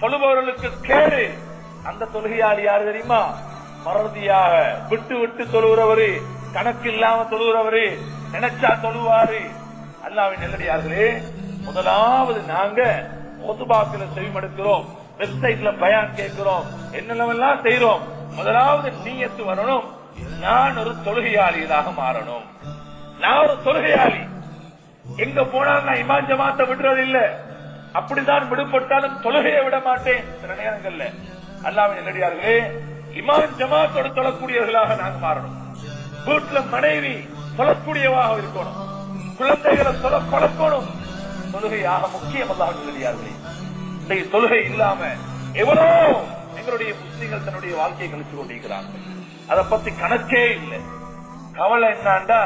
தொழுபவர்களுக்கு கேடு. அந்த தொழுகையாளி யாரு தெரியுமா? மறதியாக விட்டு விட்டு தொழுகிறவரு கணக்கு இல்லாம தொழுகிறவரு நினைச்சா தொழுவாரு. அல்லாவின் நெல்லடியார்களே முதலாவது நாங்க பொதுபாக்கில செவிமடுக்கிறோம் வெப்சைட்ல பயான் கேட்கிறோம் என்னென்னவெல்லாம் செய்யறோம் முதலாவது நீயத்து வரணும். நான் ஒரு தொழுகையாளியதாக மாறணும். நான் ஒரு தொழுகையாளி. எங்க போனாலும் நான் இமாம் ஜமாத்த விடுறது இல்லை அப்படிதான் விடுபட்டாலும் தொழுகையை விட மாட்டேன். சில நேரங்கள்ல அல்லாவின் நெல்லடியார்களே இமாம் ஜமாத்தோடு தொழக்கூடியவர்களாக நாங்கள் மாறணும். வீட்டுல மனைவி தொழக்கூடியவாக இருக்கணும். குழந்தைகளை தொலை பழக்கணும் தொழுகையாக முக்கியம் அல்லாஹ் நெல்லடியார்களே இன்றைய தொழுகை இல்லாம எவ்வளோ எங்களுடைய புத்திகள் தன்னுடைய வாழ்க்கையை கழிச்சு கொண்டிருக்கிறார்கள். அதை பத்தி கணக்கே இல்லை. கவலை என்னாண்டா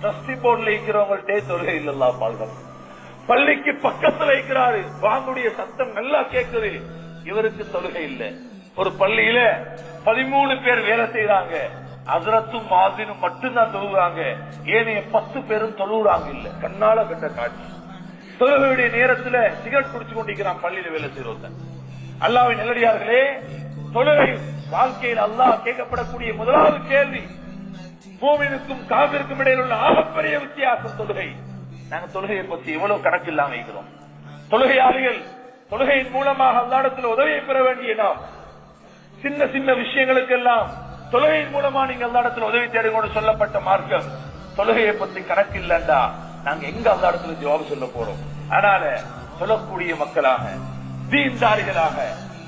ட்ரஸ்டி போர்ட்ல இருக்கிறவங்கள்ட்டே தொழுகை இல்லல்லா பாதுகாப்பு பள்ளிக்கு பக்கத்துல இருக்கிறாரு. வாங்குடைய சத்தம் நல்லா கேட்குது இவருக்கு தொழுகை இல்லை. ஒரு பள்ளியில பதிமூணு பேர் வேலை செய்யறாங்க அசரத்தும் மாதினும் மட்டும்தான் தொழுகிறாங்க. ஏனைய பத்து பேரும் தொழுகிறாங்க இல்ல. கண்ணால கண்ட காட்சி. தொழுகையுடைய நேரத்துல சிகரெட் குடிச்சு கொண்டிருக்கிறான் பள்ளியில வேலை செய்யறவங்க அல்லாவின் நிலடியார்களே தொழுகை வாழ்க்கையில் அல்லாஹ் கேட்கப்படக்கூடிய முதலாவது கேள்வி. பூமிக்கும் காவிற்கும் இடையில் உள்ள ஆகப்பெரிய வித்தியாசம் தொழுகை. நாங்க தொழுகையை பத்தி எவ்வளவு கணக்கு இல்லாம வைக்கிறோம் தொழுகையாளிகள் தொழுகையின் மூலமாக அல்லாடத்தில் உதவியை பெற வேண்டிய நாம். சின்ன சின்ன விஷயங்களுக்கெல்லாம் தொழுகையின் மூலமா நீங்க அல்லாடத்தில் உதவி தேடுங்கன்னு சொல்லப்பட்ட மார்க்கம். தொழுகையை பத்தி கணக்கு இல்லைண்டா. நாங்க எங்க அல்லாடத்துல ஜவாபு சொல்ல போறோம்? அதனால சொல்லக்கூடிய மக்களாக தீன்தாரிகளாக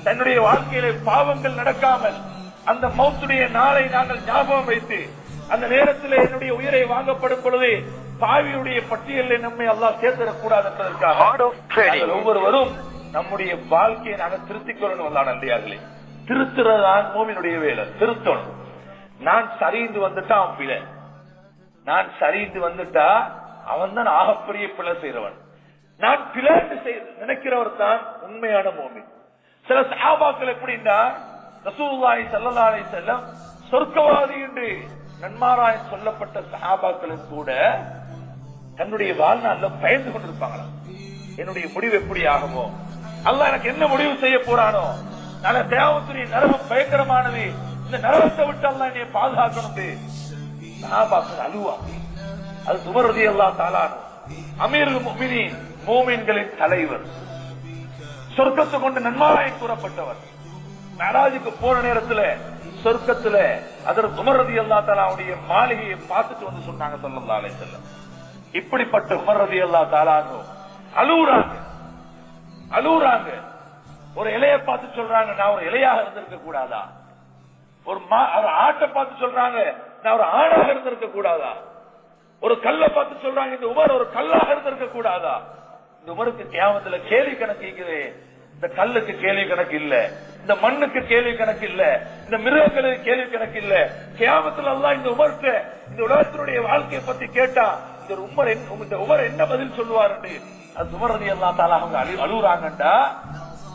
தன்னுடைய வாழ்க்கையில பாவங்கள் நடக்காமல் அந்த மௌத்துடைய நாளை நாங்கள் ஞாபகம் வைத்து அந்த நேரத்தில் என்னுடைய உயிரை வாங்கப்படும் பொழுது பாவியுடைய பட்டியலில் நம்மை அல்லாஹ் சேர்த்திடக் கூடாது என்பதற்காக ஒவ்வொருவரும் நம்முடைய வாழ்க்கையை நாங்கள் திருத்திக் கொள்ளணும் வந்தான் அண்டியார்களே திருத்துறதான் மூமினுடைய வேலை. திருத்தணும். நான் சரிந்து வந்துட்டா அவன் பிழை. நான் சரிந்து வந்துட்டா அவன் தான் ஆகப்பெரிய பிழை செய்றவன். நான் செய் நினைக்கிறவர் தான் உண்மையான மூமின் சில சஹாபாக்கள் எப்படின்னா ரசூலுல்லாஹி ஸல்லல்லாஹு அலைஹி வஸல்லம் சொர்க்கவாதி என்று நன்மாராய் சொல்லப்பட்ட சகாபாக்களும் கூட தன்னுடைய வாழ்நாள்ல பயந்து கொண்டிருப்பாங்களாம் என்னுடைய முடிவு எப்படி ஆகுமோ? அல்ல எனக்கு என்ன முடிவு செய்ய போறானோ? நல்ல தேவத்துடைய நரகம் பயங்கரமானது. இந்த நரகத்தை விட்டு அல்ல என்னை பாதுகாக்கணும் சகாபாக்கள் அழுவாங்க அது சுமரதி அல்லா தாலானு அமீர் முஃமினீன் மூமின்களின் தலைவர். சொர்க்கத்தை கொண்டு நன்மாராய் கூறப்பட்டவர். மேராஜுக்கு போன நேரத்துல சொர்க்கத்துல அதற்கு உமரதி அல்லா தாலாவுடைய மாளிகையை பார்த்துட்டு வந்து சொன்னாங்க சொல்லலாம் அலை செல்லம் இப்படிப்பட்ட உமரதி அல்லா தாலாகும் அழுவுறாங்க. அழுவுறாங்க. ஒரு இலைய பார்த்து சொல்றாங்க நான் ஒரு இலையாக இருந்திருக்க கூடாதா? ஒரு மா- ஆட்டை பார்த்து சொல்றாங்க நான் ஒரு ஆணாக இருந்திருக்க கூடாதா? ஒரு கல்லை பார்த்து சொல்றாங்க இந்த உமர் ஒரு கல்லாக இருந்திருக்க கூடாதா? இந்த உமருக்கு தியாகத்துல கேள்வி கணக்கு இந்த கல்லுக்கு கேள்வி கணக்கு இல்ல. இந்த மண்ணுக்கு கேள்வி கணக்கு இல்ல. இந்த மிருகங்களுக்கு கேள்வி கணக்கு இல்ல. கியாமத்துல எல்லாம் இந்த உமர்த்த இந்த உலகத்தினுடைய வாழ்க்கையை பத்தி கேட்டா இந்த உமர் இந்த உமர் என்ன பதில் சொல்லுவாருன்னு அது சுமரதி அல்லா தாலா அவங்க அழு அழுகுறாங்கண்டா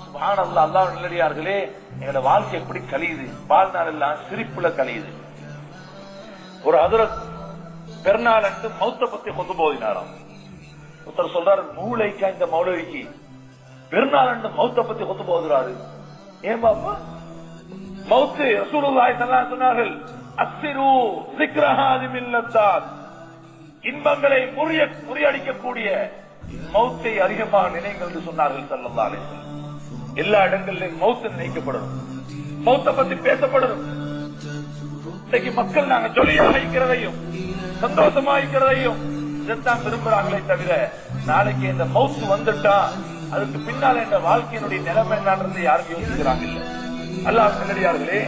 சுபானல்லா அல்லாஹ் நிலடியார்களே எங்களோட வாழ்க்கை எப்படி கழியுது? வாழ்நாள் எல்லாம் சிரிப்புல கழியுது. ஒரு அதிர பெருநாள் அன்று மௌத்த பத்தி கொத்து போதினாராம். ஒருத்தர் சொல்றாரு மூளைக்கா இந்த மௌலவிக்கு? பெருநாள் மௌத்த பத்தி கொத்து போகிறாரு. ஏன் பாப்பா? மௌத்து ரசூலுல்லாஹி ஸல்லல்லாஹு சொன்னார்கள் அக்ஸிரு ذிக்ரஹாதி மில்லத்தாத் இன்பங்களை முறிய முறியடிக்கக்கூடிய மௌத்தை அதிகமாக நினைங்கள் என்று சொன்னார்கள் ஸல்லல்லாஹு அலைஹி வஸல்லம். எல்லா இடங்களிலும் மௌத்து நினைக்கப்படணும். மௌத்த பத்தி பேசப்படணும். இன்றைக்கு மக்கள் நாங்க ஜொலியா இருக்கிறதையும் சந்தோஷமா இருக்கிறதையும் இதைத்தான் விரும்புறாங்களே தவிர நாளைக்கு இந்த மௌத்து வந்துட்டா அதுக்கு பின்னால இந்த வாழ்க்கையினுடைய நிலைமை என்னன்றது யாரும் யோசிக்கிறாங்க இல்ல. அல்லாஹ் நல்லடியார்களே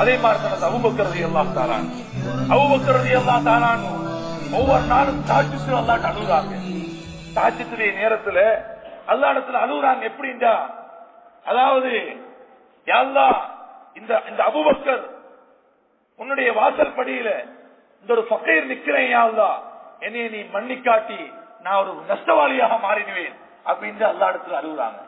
அதே மாதிரி தனது அவுபக்கிறது எல்லாம் தாரான் அவுபக்கிறது எல்லாம் தாரான் ஒவ்வொரு நாளும் தாட்சித்து அல்லாட்டு அழுகுறாங்க. தாட்சித்துடைய நேரத்துல அல்லா இடத்துல அழுகுறாங்க. எப்படின்னா அதாவது யாழ்லா இந்த இந்த அபுபக்கர் உன்னுடைய வாசல் படியில இந்த ஒரு ஃபக்கீர் நிக்கிறேன் யாழ்லா அல்லாஹ். என்னைய நீ மன்னி காட்டி நான் ஒரு நஷ்டவாளியாக மாறிடுவேன். அப்படின்னு அல்லா இடத்துல அழுகுறாங்க